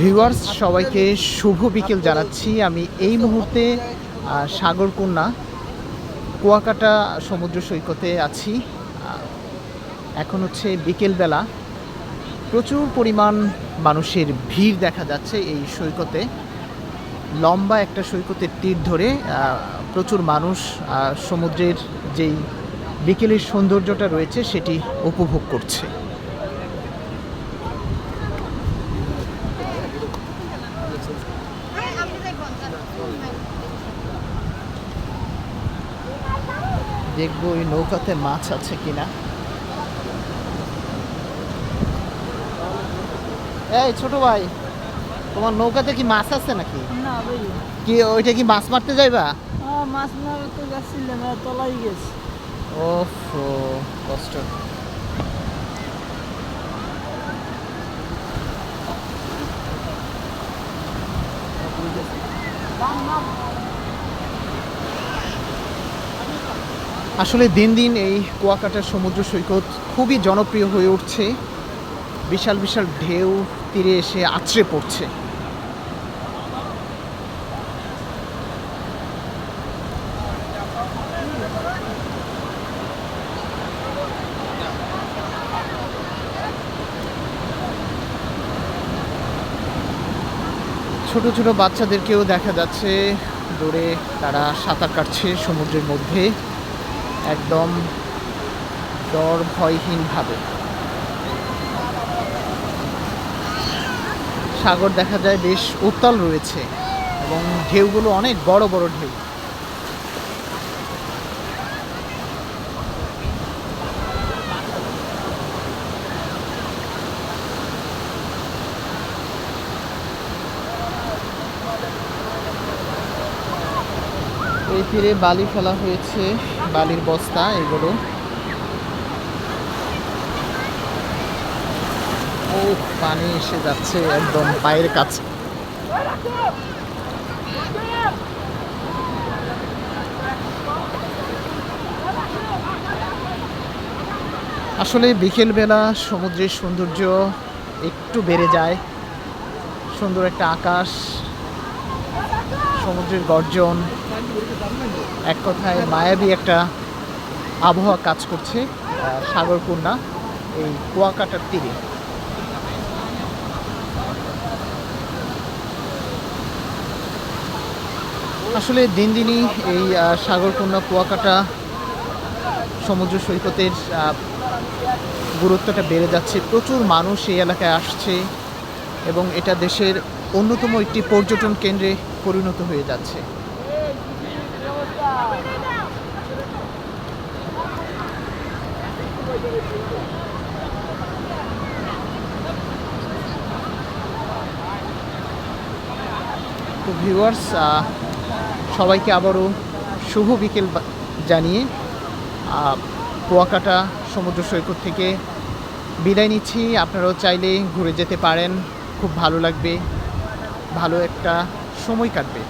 Viewers সবাইকে শুভ বিকেল জানাচ্ছি। আমি এই মুহূর্তে সাগরকন্যা, কুয়াকাটা সমুদ্র সৈকতে আছি। এখন হচ্ছে বিকেলবেলা। প্রচুর পরিমাণ মানুষের ভিড় দেখা যাচ্ছে এই সৈকতে। লম্বা একটা সৈকতের তীর ধরে প্রচুর মানুষ সমুদ্রের যেই বিকেলের সৌন্দর্যটা রয়েছে, সেটি উপভোগ করছে। দেখব ওই নৌকাতে মাছ আছে কিনা। এই ছোট ভাই তোমার নৌকাতে কি মাছ আছে নাকি? না ভাই। কি ওইটা কি মাছ মারতে যাইবা? আহ, মাছ মারতে যাচ্ছিলাম তলাই গেছে। ওফ কষ্ট। আসলে দিন দিন এই কুয়াকাটার সমুদ্র সৈকত খুবই জনপ্রিয় হয়ে উঠছে। বিশাল বিশাল ঢেউ তীরে এসে আছড়ে পড়ছে। ছোট ছোট বাচ্চাদেরকেও দেখা যাচ্ছে। দূরে তারা সাঁতার কাটছে সমুদ্রের মধ্যে। একদম ডর ভয়হীনভাবে সাগর দেখা যায় বেশ উত্তাল রয়েছে এবং ঢেউগুলো অনেক বড় বড় ঢেউ। এই তীরে বালি ফেলা হয়েছে, বালির বস্তা, এগুলো। ও পানি এসে যাচ্ছে একদম পায়ের কাছে। আসলে বিকেলবেলা সমুদ্রের সৌন্দর্য একটু বেড়ে যায়। সুন্দর একটা আকাশ, সমুদ্রের গর্জন। এক কথায় মায়াবী একটা আবহাওয়া কাজ করছে সাগরকন্যা এই কুয়াকাটার তীরে। আসলে দিন দিনই এই সাগরকন্যা কুয়াকাটা, সমুদ্র সৈকতের গুরুত্বটা বেড়ে যাচ্ছে। প্রচুর মানুষ এই এলাকায় আসছে এবং এটা দেশের অন্যতম একটি পর্যটন কেন্দ্রে পরিণত হয়ে যাচ্ছে। তো ভিউয়ার্স সবাইকে আবারও শুভ বিকেল জানিয়ে কুয়াকাটা সমুদ্র সৈকত থেকে বিদায় নিচ্ছি। আপনারাও চাইলে ঘুরে যেতে পারেন। খুব ভালো লাগবে। ভালো একটা সময় কাটবে।